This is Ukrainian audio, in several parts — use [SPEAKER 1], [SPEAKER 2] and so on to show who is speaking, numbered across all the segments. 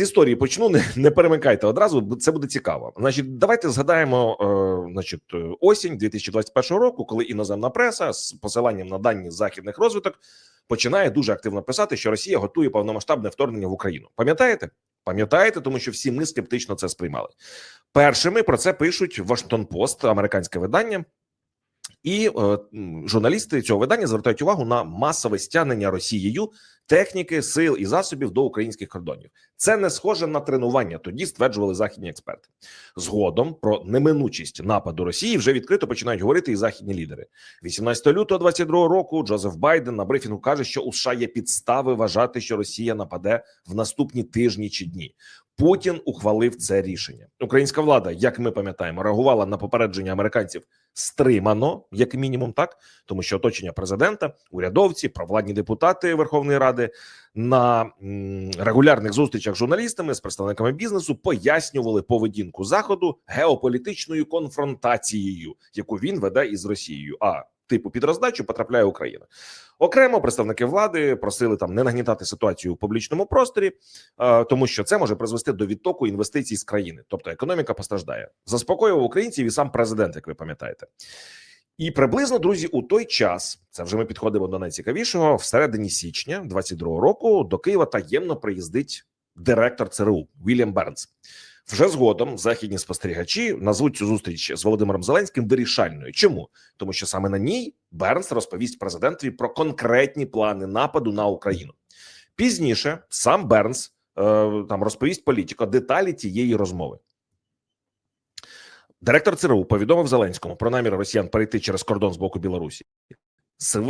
[SPEAKER 1] з історії почну. Не, не перемикайте одразу, це буде цікаво. Значить, давайте згадаємо, е, значить, е, осінь 2021 року, коли іноземна преса з посиланням на дані західних розвиток починає дуже активно писати, що Росія готує повномасштабне вторгнення в Україну. Пам'ятаєте? Пам'ятаєте, тому що всі ми скептично це сприймали. Першими про це пишуть Вашингтон Пост, американське видання. І е, журналісти цього видання звертають увагу на масове стягнення Росією техніки, сил і засобів до українських кордонів. Це не схоже на тренування. Тоді стверджували західні експерти. Згодом про неминучість нападу Росії вже відкрито починають говорити і західні лідери. 18 лютого 22 року Джозеф Байден на брифінгу каже, що у США є підстави вважати, що Росія нападе в наступні тижні чи дні. Путін ухвалив це рішення. Українська влада, як ми пам'ятаємо, реагувала на попередження американців стримано, як мінімум, так тому що оточення президента, урядовці, провладні депутати Верховної Ради на регулярних зустрічах з журналістами з представниками бізнесу пояснювали поведінку заходу геополітичною конфронтацією, яку він веде із Росією. А типу під роздачу потрапляє Україна. Окремо представники влади просили там не нагнітати ситуацію у публічному просторі, е, тому що це може призвести до відтоку інвестицій з країни, тобто економіка постраждає. Заспокоював українців і сам президент, як ви пам'ятаєте. І приблизно, друзі, у той час це вже ми підходимо до найцікавішого. Всередині січня 22-го року до Києва таємно приїздить директор ЦРУ Вільям Бернс. Вже згодом західні спостерігачі назвуть цю зустріч з Володимиром Зеленським вирішальною. Чому? Тому що саме на ній Бернс розповість президентові про конкретні плани нападу на Україну. Пізніше сам Бернс е, там розповість політико деталі тієї розмови. Директор ЦРУ повідомив Зеленському про намір росіян перейти через кордон з боку Білорусі,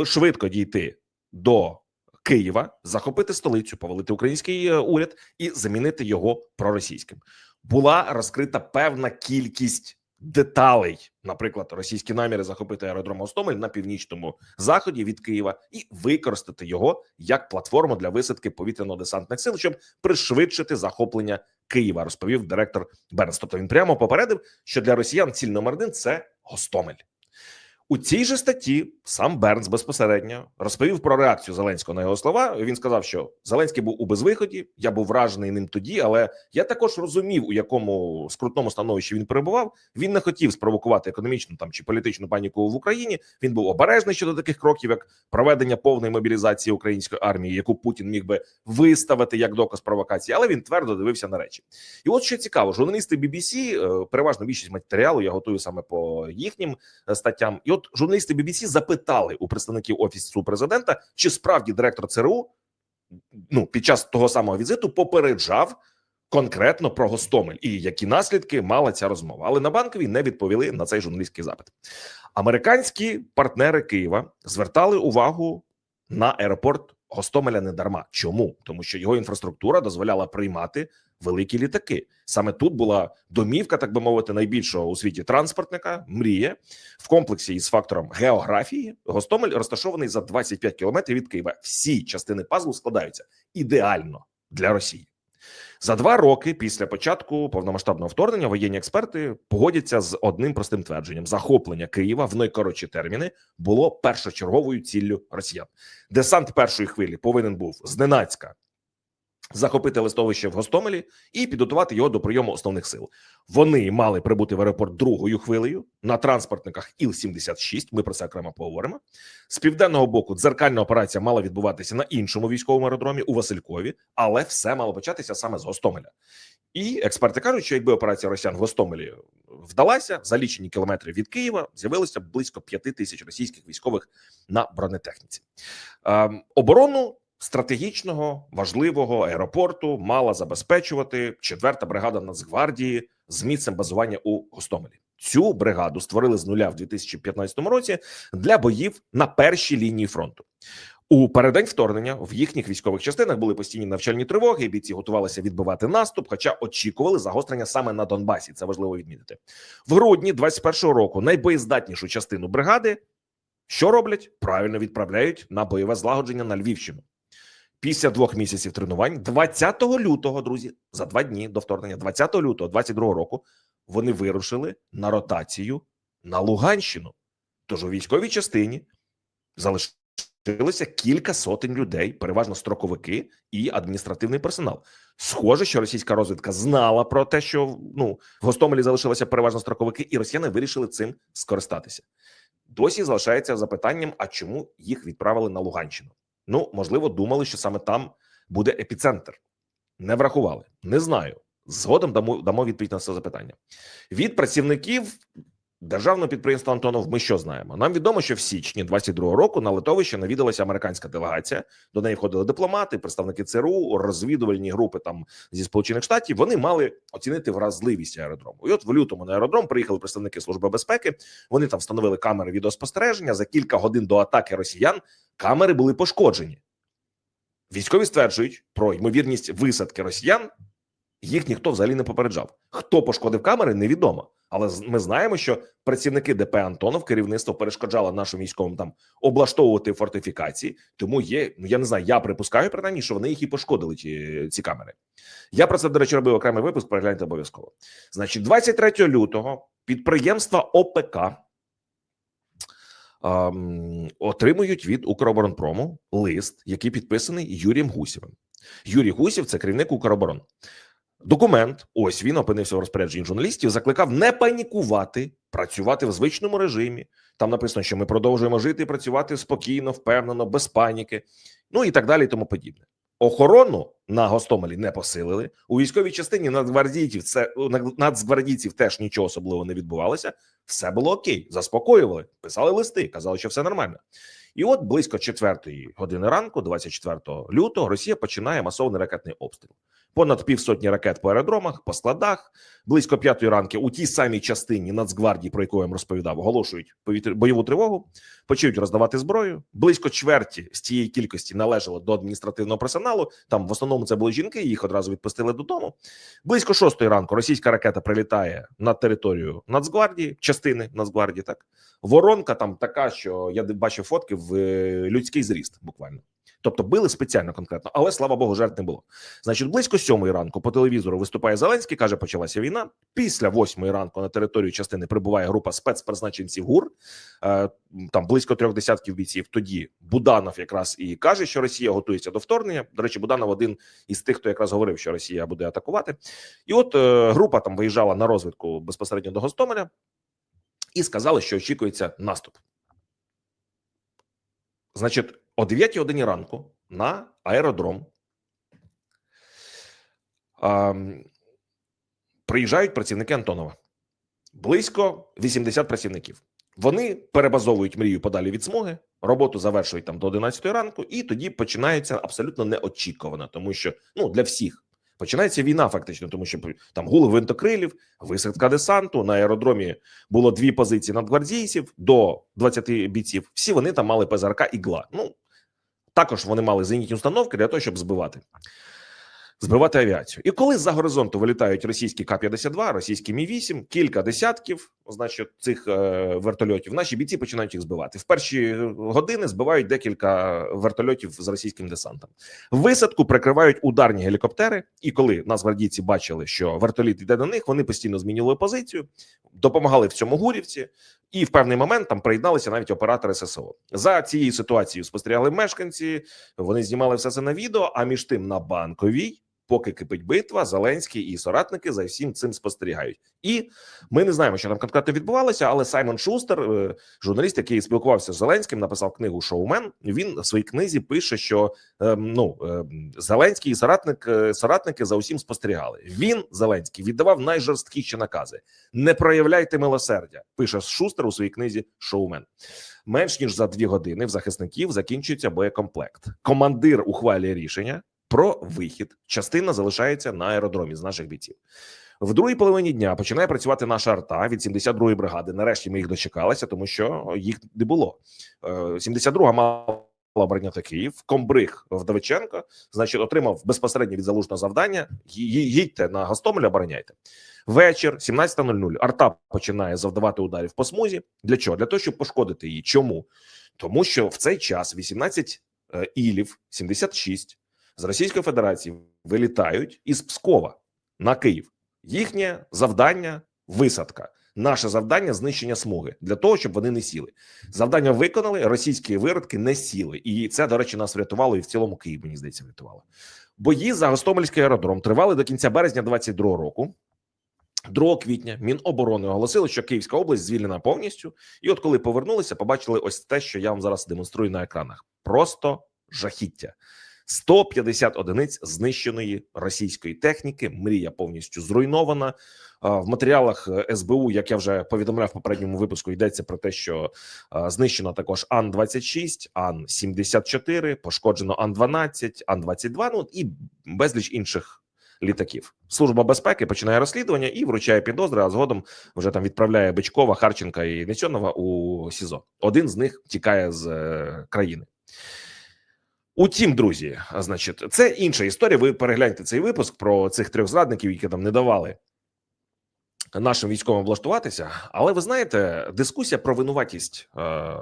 [SPEAKER 1] швидко дійти до Києва, захопити столицю, повалити український е, уряд і замінити його проросійським. Була розкрита певна кількість деталей, наприклад, російські наміри захопити аеродром Гостомель на північному заході від Києва і використати його як платформу для висадки повітряно-десантних сил, щоб пришвидшити захоплення Києва, розповів директор Бернс. Тобто він прямо попередив, що для росіян ціль номер один це Гостомель. У цій же статті сам Бернс безпосередньо розповів про реакцію Зеленського на його слова. Він сказав, що Зеленський був у безвиході. Я був вражений ним тоді, але я також розумів, у якому скрутному становищі він перебував. Він не хотів спровокувати економічну там чи політичну паніку в Україні. Він був обережний щодо таких кроків, як проведення повної мобілізації української армії, яку Путін міг би виставити як доказ провокації, але він твердо дивився на речі. І от що цікаво, журналісти BBC, е, переважно більшість матеріалу я готую саме по їхнім е, статтям. І от журналісти BBC запитали у представників офісу президента, чи справді директор ЦРУ ну під час того самого візиту попереджав конкретно про Гостомель і які наслідки мала ця розмова. Але на банковій не відповіли на цей журналістський запит. Американські партнери Києва звертали увагу на аеропорт Гостомеля не дарма. Чому? Тому що його інфраструктура дозволяла приймати великі літаки. Саме тут була домівка, так би мовити, найбільшого у світі транспортника. Мрія в комплексі із фактором географії. Гостомель розташований за 25 кілометрів від Києва. Всі частини пазлу складаються ідеально для Росії. За два роки після початку повномасштабного вторгнення воєнні експерти погодяться з одним простим твердженням: захоплення Києва в найкоротші терміни було першочерговою ціллю росіян. Десант першої хвилі повинен був зненацька захопити листовище в Гостомелі і підготувати його до прийому основних сил. Вони мали прибути в аеропорт другою хвилею на транспортниках Іл-76, Ми про це окремо поговоримо. З південного боку дзеркальна операція мала відбуватися на іншому військовому аеродромі у Василькові, але все мало початися саме з Гостомеля. І експерти кажуть, що якби операція росіян в Гостомелі вдалася, за лічені кілометри від Києва з'явилося близько п'яти тисяч російських військових на бронетехніці. Ем, оборону стратегічного важливого аеропорту мала забезпечувати четверта бригада Нацгвардії з місцем базування у Гостомелі. Цю бригаду створили з нуля в 2015 році для боїв на першій лінії фронту. У переддень вторгнення в їхніх військових частинах були постійні навчальні тривоги. і Бійці готувалися відбивати наступ, хоча очікували загострення саме на Донбасі. Це важливо відмітити в грудні 21-го року. Найбоєздатнішу частину бригади що роблять? Правильно відправляють на бойове злагодження на Львівщину. Після двох місяців тренувань, 20 лютого, друзі, за два дні до вторгнення, 20 лютого 22 року, вони вирушили на ротацію на Луганщину. Тож у військовій частині залишилося кілька сотень людей, переважно строковики і адміністративний персонал. Схоже, що російська розвідка знала про те, що ну в Гостомелі залишилося переважно строковики, і росіяни вирішили цим скористатися. Досі залишається запитанням: а чому їх відправили на Луганщину? Ну можливо, думали, що саме там буде епіцентр. Не врахували, не знаю. Згодом дамо дамо відповідь на це запитання від працівників державного підприємства Антонов. Ми що знаємо? Нам відомо, що в січні 22-го року на литовище навідалася американська делегація. До неї входили дипломати, представники ЦРУ, розвідувальні групи там зі сполучених штатів. Вони мали оцінити вразливість аеродрому. І от в лютому на аеродром приїхали представники служби безпеки. Вони там встановили камери відеоспостереження. За кілька годин до атаки росіян камери були пошкоджені. Військові стверджують про ймовірність висадки росіян. Їх ніхто взагалі не попереджав. Хто пошкодив камери, невідомо. Але ми знаємо, що працівники ДП Антонов керівництво перешкоджало нашим військовим там облаштовувати фортифікації. Тому є. Ну я не знаю. Я припускаю принаймні, що вони їх і пошкодили. Ці ці камери. Я про це до речі робив окремий випуск. Перегляньте обов'язково. Значить, 23 лютого підприємства ОПК ем, отримують від Укроборонпрому лист, який підписаний Юрієм Гусєвим. Юрій Гусів це керівник Укроборон. Документ, ось він опинився в розпорядженні журналістів. Закликав не панікувати, працювати в звичному режимі. Там написано, що ми продовжуємо жити і працювати спокійно, впевнено, без паніки, ну і так далі, і тому подібне. Охорону на Гостомелі не посилили у військовій частині нацгвардійців. Це нацгвардійців теж нічого особливого не відбувалося. Все було окей, заспокоювали, писали листи, казали, що все нормально. І от близько 4 години ранку, 24 лютого, Росія починає масовний ракетний обстріл. Понад півсотні ракет по аеродромах, по складах. Близько п'ятої ранки у тій самій частині Нацгвардії, про яку я вам розповідав, оголошують бойову тривогу, почують роздавати зброю. Близько чверті з цієї кількості належало до адміністративного персоналу. Там в основному це були жінки. Їх одразу відпустили додому. Близько шостої ранку російська ракета прилітає на територію Нацгвардії, частини Нацгвардії. Так воронка там така, що я бачив фотки в е, людський зріст, буквально. Тобто били спеціально конкретно, але слава Богу, жертв не було. Значить, близько сьомої ранку по телевізору виступає Зеленський, каже, почалася війна. Після восьмої ранку на територію частини прибуває група спецпризначенців ГУР. Е, там близько трьох десятків бійців. Тоді Буданов якраз і каже, що Росія готується до вторгнення. До речі, Буданов один із тих, хто якраз говорив, що Росія буде атакувати. І от е, група там виїжджала на розвідку безпосередньо до Гостомеля і сказали, що очікується наступ. Значить, о 9 годині ранку на аеродром а, приїжджають працівники Антонова. Близько 80 працівників. Вони перебазовують мрію подалі від смуги, роботу завершують там до 11 ранку, і тоді починається абсолютно неочікувано, тому що ну для всіх починається війна, фактично, тому що там гули гвинтокрилів, висадка десанту на аеродромі було дві позиції надгвардійців до 20 бійців. Всі вони там мали ПЗРК ігла. Ну також вони мали зенітні установки для того, щоб збивати збивати авіацію. І коли за горизонту вилітають російські К-52, російські Мі 8 кілька десятків, значить, цих е, вертольотів, наші бійці починають їх збивати. В перші години збивають декілька вертольотів з російським десантом. Висадку прикривають ударні гелікоптери. І коли нас гвардійці бачили, що вертоліт йде до них, вони постійно змінювали позицію, допомагали в цьому гурівці. І в певний момент там приєдналися навіть оператори ССО. За цією ситуацією спостерігали мешканці. Вони знімали все це на відео. А між тим на банковій поки кипить битва, Зеленський і соратники за всім цим спостерігають. І ми не знаємо, що там конкретно відбувалося, але Саймон Шустер, е, журналіст, який спілкувався з Зеленським, написав книгу Шоумен. Він в своїй книзі пише, що ем, ну ем, Зеленський і соратник е, соратники за усім спостерігали. Він Зеленський віддавав найжорсткіші накази: не проявляйте милосердя. Пише Шустер у своїй книзі Шоумен. Менш ніж за дві години в захисників закінчується боєкомплект. Командир ухвалює рішення про вихід. Частина залишається на аеродромі з наших бійців. В другій половині дня починає працювати наша арта від 72-ї бригади. Нарешті ми їх дочекалися, тому що їх не було. 72-га е, мала обороняти Київ. Комбриг Вдовиченко, значить, отримав безпосередньо від залужного завдання. Їдьте на Гостомель, обороняйте. Вечір 17.00. Арта починає завдавати ударів по смузі. Для чого? Для того, щоб пошкодити її. Чому? Тому що в цей час 18 е, ілів, 76 з Російської Федерації вилітають із Пскова на Київ. Їхнє завдання висадка. Наше завдання знищення смуги для того, щоб вони не сіли. Завдання виконали. Російські виродки не сіли, і це, до речі, нас врятувало, і в цілому Київ, мені здається, врятувало. Бої за Гостомельський аеродром тривали до кінця березня 22 року. 2 квітня Міноборони оголосили, що Київська область звільнена повністю. І от коли повернулися, побачили ось те, що я вам зараз демонструю на екранах. Просто жахіття. 150 одиниць знищеної російської техніки. Мрія повністю зруйнована. В матеріалах е, СБУ, як я вже повідомляв в попередньому випуску, йдеться про те, що знищено також Ан 26 Ан 74 пошкоджено Ан 12 Ан 22 Ну і безліч інших літаків. Служба безпеки починає розслідування і вручає підозри. А згодом вже там відправляє Бичкова, Харченка і Несьонова у СІЗО. Один з них тікає з е, країни. Утім, друзі, значить, це інша історія. Ви перегляньте цей випуск про цих трьох зрадників, які там не давали нашим військовим влаштуватися. Але ви знаєте, дискусія про винуватість е,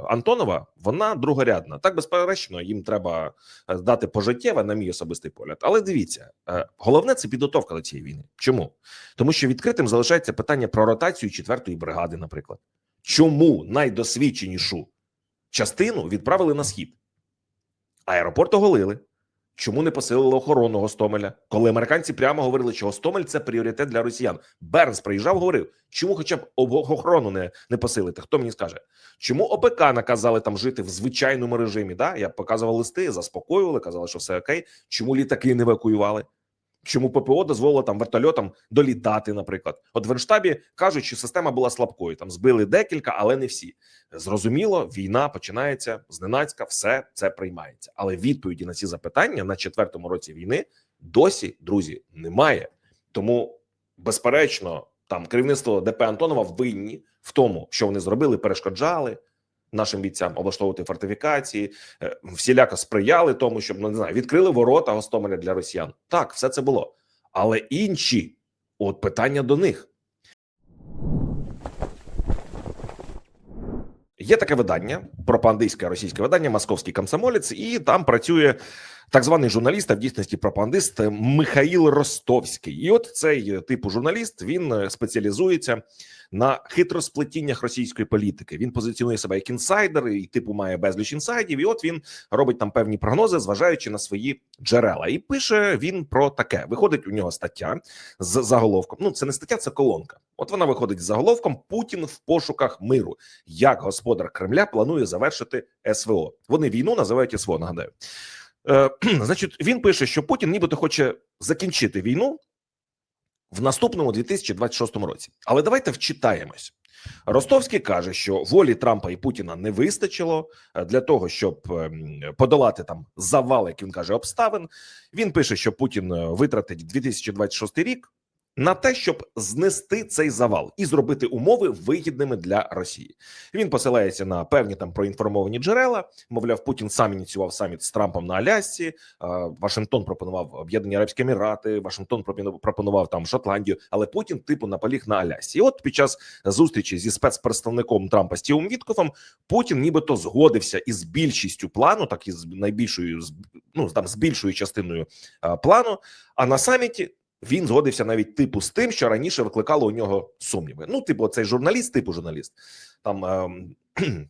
[SPEAKER 1] Антонова вона другорядна. Так безперечно, їм треба е, дати пожиттєве, на мій особистий погляд. Але дивіться, е, головне це підготовка до цієї війни. Чому? Тому що відкритим залишається питання про ротацію четвертої бригади, наприклад. Чому найдосвідченішу частину відправили на схід? Аеропорт оголили. Чому не посилили охорону Гостомеля? Коли американці прямо говорили, що Гостомель це пріоритет для росіян. Бернс приїжджав, говорив, чому хоча б охорону не, не посилити? Хто мені скаже? Чому ОПК наказали там жити в звичайному режимі? Да? Я показував листи, заспокоювали, казали, що все окей. Чому літаки не евакуювали? Чому ППО дозволило там вертольотам долітати, наприклад? От в Генштабі кажуть, що система була слабкою. Там збили декілька, але не всі. Зрозуміло, війна починається зненацька, все це приймається. Але відповіді на ці запитання на четвертому році війни досі, друзі, немає. Тому, безперечно, там керівництво ДП Антонова винні в тому, що вони зробили, перешкоджали нашим бійцям облаштовувати фортифікації, е, всіляко сприяли тому, щоб ну не знаю, відкрили ворота Гостомеля для росіян. Так, все це було. Але інші, от питання до них. Є таке видання, пропагандистське російське видання, московський комсомолець, і там працює так званий журналіст, а в дійсності пропагандист Михаїл Ростовський. І от цей е, типу журналіст він е, спеціалізується на хитросплетіннях російської політики. Він позиціонує себе як інсайдер, і типу має безліч інсайдів. І от він робить там певні прогнози, зважаючи на свої джерела. І пише він про таке: виходить у нього стаття з заголовком. Ну, це не стаття, це колонка. От вона виходить з заголовком Путін в пошуках миру. Як господар Кремля планує завершити СВО? Вони війну називають СВО. Нагадаю. Е, значить, він пише, що Путін нібито хоче закінчити війну в наступному 2026 році. Але давайте вчитаємось. Ростовський каже, що волі Трампа і Путіна не вистачило е, для того, щоб ем, подолати там завал, як він каже, обставин. Він пише, що Путін е, витратить 2026 рік на те, щоб знести цей завал і зробити умови вигідними для Росії. Він посилається на певні там проінформовані джерела. Мовляв, Путін сам ініціював саміт з Трампом на Алясці. Вашингтон пропонував Об'єднані Арабські Емірати. Вашингтон пропону- пропонував там Шотландію, але Путін типу наполіг на Алясці. І от під час зустрічі зі спецпредставником Трампа Стівом Віткофом Путін нібито згодився із більшістю плану, так і з найбільшою ну там з більшою частиною плану. А на саміті він згодився навіть типу з тим, що раніше викликало у нього сумніви. Ну, типу, цей журналіст, типу журналіст, там ем,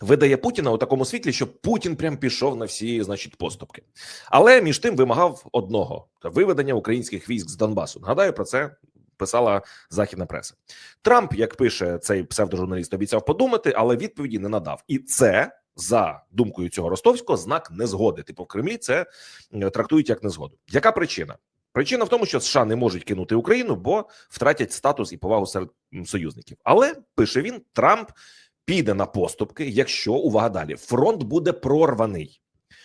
[SPEAKER 1] видає Путіна у такому світлі, що Путін прям пішов на всі, значить, поступки. Але між тим вимагав одного виведення українських військ з Донбасу. Нагадаю, про це писала західна преса. Трамп, як пише цей псевдожурналіст, обіцяв подумати, але відповіді не надав. І це. За думкою цього ростовського знак незгоди. Типу в Кремлі це е, трактують як незгоду. Яка причина? Причина в тому, що США не можуть кинути Україну, бо втратять статус і повагу серед союзників. Але пише він: Трамп піде на поступки, якщо увага далі фронт буде прорваний.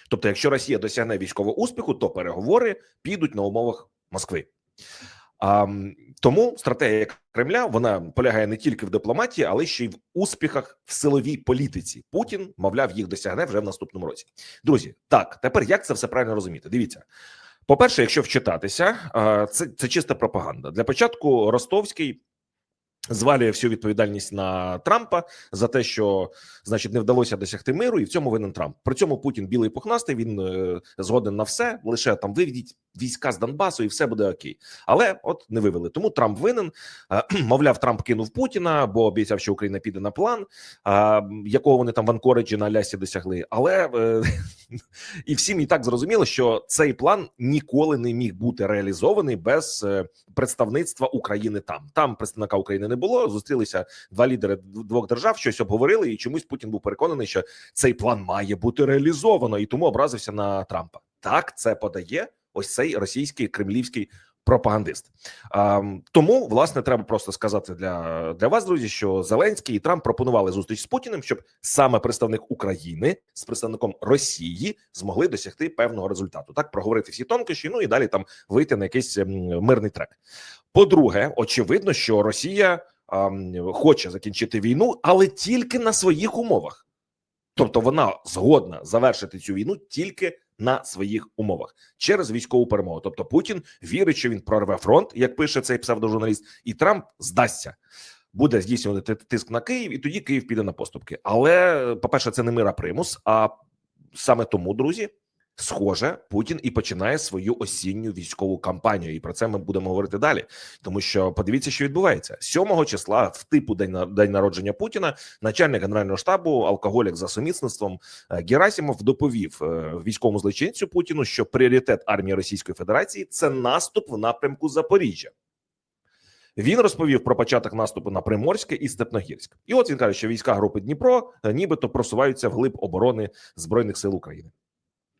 [SPEAKER 1] Тобто, якщо Росія досягне військового успіху, то переговори підуть на умовах Москви. А, тому стратегія Кремля вона полягає не тільки в дипломатії, але ще й в успіхах в силовій політиці. Путін, мовляв, їх досягне вже в наступному році. Друзі, так тепер як це все правильно розуміти? Дивіться. По-перше, якщо вчитатися, це, це чиста пропаганда. Для початку Ростовський Звалює всю відповідальність на Трампа за те, що значить не вдалося досягти миру, і в цьому винен Трамп. При цьому Путін білий пухнастий. Він е, згоден на все. Лише там виведіть війська з Донбасу, і все буде окей. Але от не вивели. Тому Трамп винен. Е, мовляв, Трамп кинув Путіна, бо обіцяв, що Україна піде на план, якого вони там в Анкориджі на Алясі досягли. Але е, і всім і так зрозуміло, що цей план ніколи не міг бути реалізований без представництва України там. Там представника України не було. Зустрілися два лідери двох держав, щось обговорили, і чомусь Путін був переконаний, що цей план має бути реалізовано, і тому образився на Трампа. Так це подає ось цей російський кремлівський пропагандист. А, тому власне треба просто сказати для, для вас, друзі, що Зеленський і Трамп пропонували зустріч з Путіним, щоб саме представник України з представником Росії змогли досягти певного результату. Так проговорити всі тонкощі, ну і далі там вийти на якийсь мирний трек. По-друге, очевидно, що Росія а, хоче закінчити війну, але тільки на своїх умовах. Тобто вона згодна завершити цю війну тільки на своїх умовах через військову перемогу. Тобто Путін вірить, що він прорве фронт, як пише цей псевдожурналіст, і Трамп здасться. Буде здійснювати тиск на Київ, і тоді Київ піде на поступки. Але, по-перше, це не мира примус. А саме тому, друзі, схоже, Путін і починає свою осінню військову кампанію. І про це ми будемо говорити далі. Тому що подивіться, що відбувається 7 числа, в типу день день народження Путіна, начальник генерального штабу, алкоголік за сумісництвом е, Герасимов доповів е, військовому злочинцю Путіну, що пріоритет армії Російської Федерації це наступ в напрямку Запоріжжя. Він розповів про початок наступу на Приморське і Степногірськ. І от він каже, що війська групи Дніпро е, нібито просуваються вглиб оборони збройних сил України.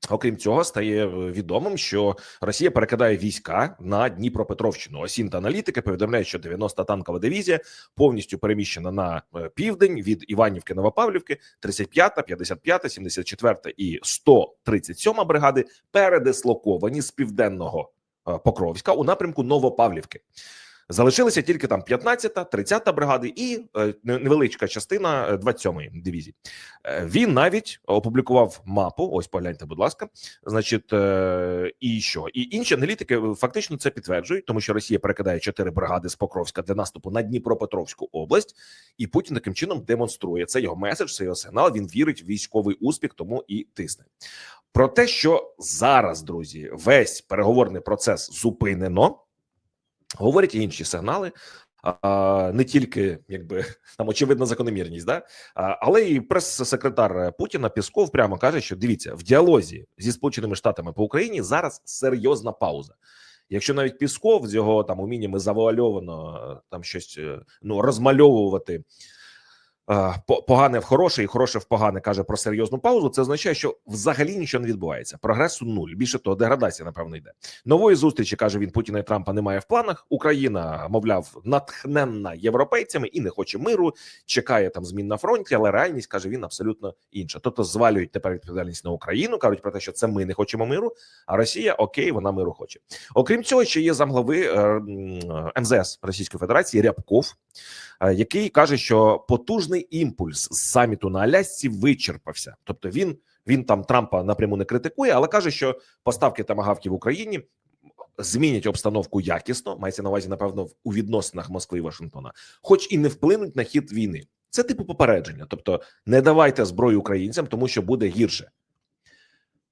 [SPEAKER 1] Окрім цього, стає е, відомим, що Росія перекидає війська на Дніпропетровщину. Осінта аналітики повідомляють, що 90-та танкова дивізія повністю переміщена на е, південь від Іванівки Новопавлівки, 35-та, 55-та, 74-та і 137-ма бригади передислоковані з південного е, Покровська у напрямку Новопавлівки. Залишилися тільки там 15-та, 30-та бригади і е, невеличка частина е, 27-ї дивізії. Е, Він навіть опублікував мапу. Ось погляньте, будь ласка. Значить, е, і що? І інші аналітики е, фактично це підтверджують, тому що Росія перекидає чотири бригади з Покровська для наступу на Дніпропетровську область, і Путін таким чином демонструє це його меседж, це його сигнал. Він вірить в військовий успіх, тому і тисне. Про те, що зараз, друзі, весь переговорний процес зупинено, говорять інші сигнали. А, не тільки якби там очевидна закономірність, да але і прес-секретар Путіна Пісков прямо каже, що дивіться в діалозі зі сполученими штатами по Україні зараз серйозна пауза. Якщо навіть Пісков з його там уміннями завуальовано е, там щось е, ну розмальовувати погане в хороше і хороше в погане каже про серйозну паузу, це означає, що взагалі нічого не відбувається. Прогресу нуль. Більше того, деградація напевно йде. Нової зустрічі каже він Путіна і Трампа немає в планах. Україна, мовляв, натхненна європейцями і не хоче миру. Чекає там змін на фронті, але реальність каже він абсолютно інша. Тобто звалюють тепер відповідальність на Україну. кажуть про те, що це ми не хочемо миру. А Росія окей, вона миру хоче. Окрім цього, ще є замглави е, МЗС Російської Федерації Рябков, е, який каже, що потужний імпульс з саміту на Алясці вичерпався. Тобто він він там Трампа напряму не критикує, але каже, що поставки тамагавки в Україні змінять обстановку якісно. Мається на увазі, напевно, у відносинах Москви і Вашингтона, хоч і не вплинуть на хід війни. Це типу попередження. Тобто, не давайте зброю українцям, тому що буде гірше.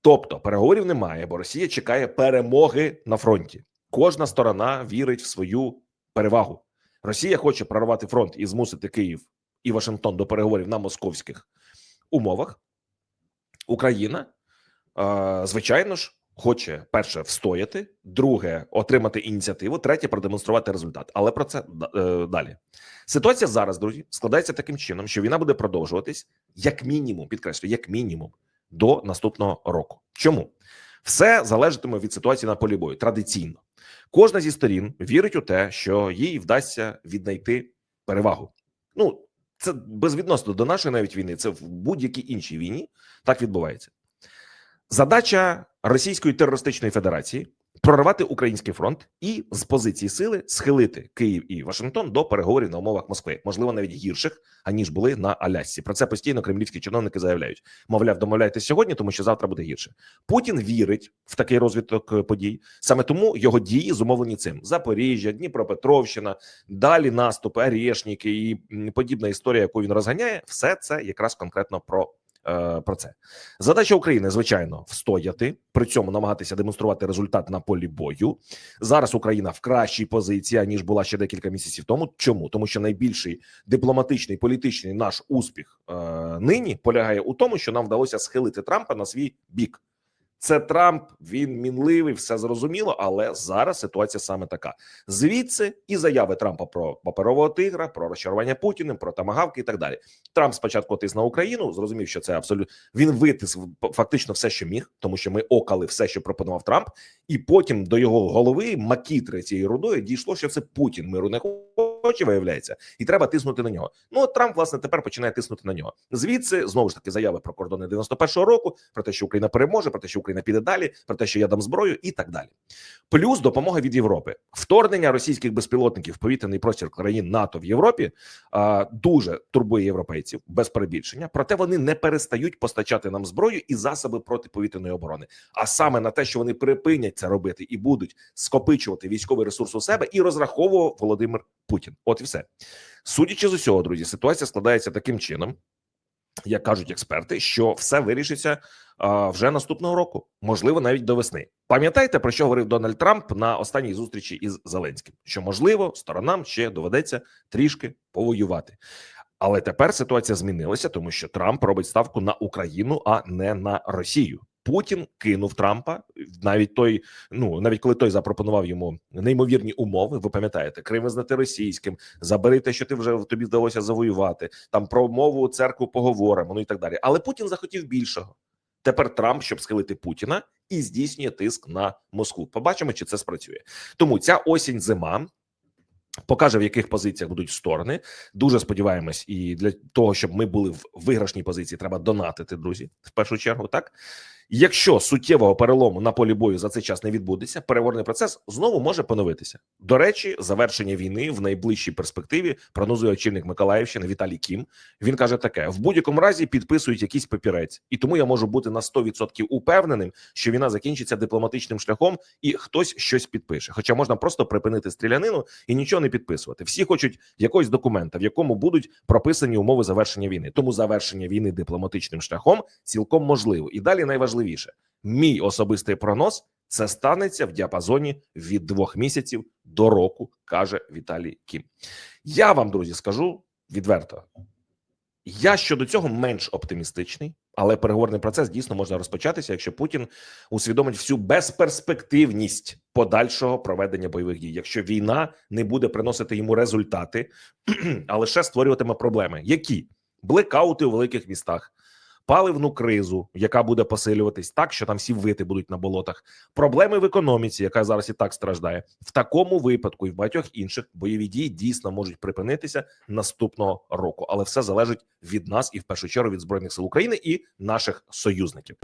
[SPEAKER 1] Тобто переговорів немає, бо Росія чекає перемоги на фронті. Кожна сторона вірить в свою перевагу. Росія хоче прорвати фронт і змусити Київ і Вашингтон до переговорів на московських умовах. Україна, е, звичайно ж, хоче перше встояти, друге отримати ініціативу, третє продемонструвати результат. Але про це е, далі. Ситуація зараз, друзі, складається таким чином, що війна буде продовжуватись як мінімум, підкреслю, як мінімум до наступного року. Чому все залежатиме від ситуації на полі бою традиційно? Кожна зі сторін вірить у те, що їй вдасться віднайти перевагу. Ну це безвідносно до нашої навіть війни. Це в будь-якій іншій війні так відбувається. Задача Російської терористичної федерації проривати український фронт і з позиції сили схилити Київ і Вашингтон до переговорів на умовах Москви, можливо, навіть гірших аніж були на Алясці. Про це постійно кремлівські чиновники заявляють. Мовляв, домовляйтесь сьогодні, тому що завтра буде гірше. Путін вірить в такий розвиток е, подій. Саме тому його дії зумовлені цим: Запоріжжя, Дніпропетровщина, далі наступи, Арєшніки і подібна історія, яку він розганяє. Все це якраз конкретно про. Е, Про це задача України, звичайно, встояти при цьому намагатися демонструвати результат на полі бою. Зараз Україна в кращій позиції ніж була ще декілька місяців тому. Чому тому, що найбільший дипломатичний політичний наш успіх е, нині полягає у тому, що нам вдалося схилити Трампа на свій бік. Це Трамп, він мінливий, все зрозуміло, але зараз ситуація саме така. Звідси і заяви Трампа про паперового тигра, про розчарування Путіним, про тамагавки і так далі. Трамп спочатку тис на Україну, зрозумів, що це абсолютно він витис фактично все, що міг, тому що ми окали все, що пропонував Трамп, і потім до його голови макітри цієї рудої дійшло, що це Путін миру не хоче, виявляється, і треба тиснути на нього. Ну от Трамп власне тепер починає тиснути на нього. Звідси знову ж таки заяви про кордони 91-го року, про те, що Україна переможе, про те, що Україна піде далі, про те, що я дам зброю, і так далі. Плюс допомога від Європи, вторгнення російських безпілотників в повітряний простір країн НАТО в Європі а, дуже турбує європейців без перебільшення. Проте вони не перестають постачати нам зброю і засоби протиповітряної оборони. А саме на те, що вони припинять це робити і будуть скопичувати військовий ресурс у себе, і розраховував Володимир Путін. От і все. Судячи з усього, друзі, ситуація складається таким чином, як кажуть експерти, що все вирішиться а, вже наступного року, можливо, навіть до весни. Пам'ятаєте про що говорив Дональд Трамп на останній зустрічі із Зеленським? Що можливо, сторонам ще доведеться трішки повоювати. Але тепер ситуація змінилася, тому що Трамп робить ставку на Україну, а не на Росію. Путін кинув Трампа навіть той, ну навіть коли той запропонував йому неймовірні умови. Ви пам'ятаєте, Крим визнати російським, забери те, що ти вже тобі вдалося завоювати. Там про мову церкву поговоримо. Ну і так далі. Але Путін захотів більшого. Тепер Трамп, щоб схилити Путіна, і здійснює тиск на Москву. Побачимо, чи це спрацює. Тому ця осінь зима. Покаже, в яких позиціях будуть сторони. Дуже сподіваємось, і для того, щоб ми були в виграшній позиції, треба донатити, друзі. В першу чергу, так якщо суттєвого перелому на полі бою за цей час не відбудеться, переговорний процес знову може поновитися. До речі, завершення війни в найближчій перспективі прогнозує очільник Миколаївщини Віталій Кім. Він каже таке: в будь-якому разі підписують якийсь папірець, і тому я можу бути на 100% упевненим, що війна закінчиться дипломатичним шляхом, і хтось щось підпише. Хоча можна просто припинити стрілянину і нічого не підписувати. Всі хочуть якогось документа, в якому будуть прописані умови завершення війни. Тому завершення війни дипломатичним шляхом цілком можливо. І далі найважливіше, мій особистий прогноз. Це станеться в діапазоні від двох місяців до року, каже Віталій Кім. Я вам, друзі, скажу відверто. Я щодо цього менш оптимістичний, але переговорний процес дійсно можна розпочатися, якщо Путін усвідомить всю безперспективність подальшого проведення бойових дій. Якщо війна не буде приносити йому результати, а лише створюватиме проблеми, які блекаути у великих містах, паливну кризу, яка буде посилюватись так, що там всі вити будуть на болотах, проблеми в економіці, яка зараз і так страждає. В такому випадку і в багатьох інших бойові дії дійсно можуть припинитися наступного року, але все залежить від нас і в першу чергу від збройних сил України і наших союзників.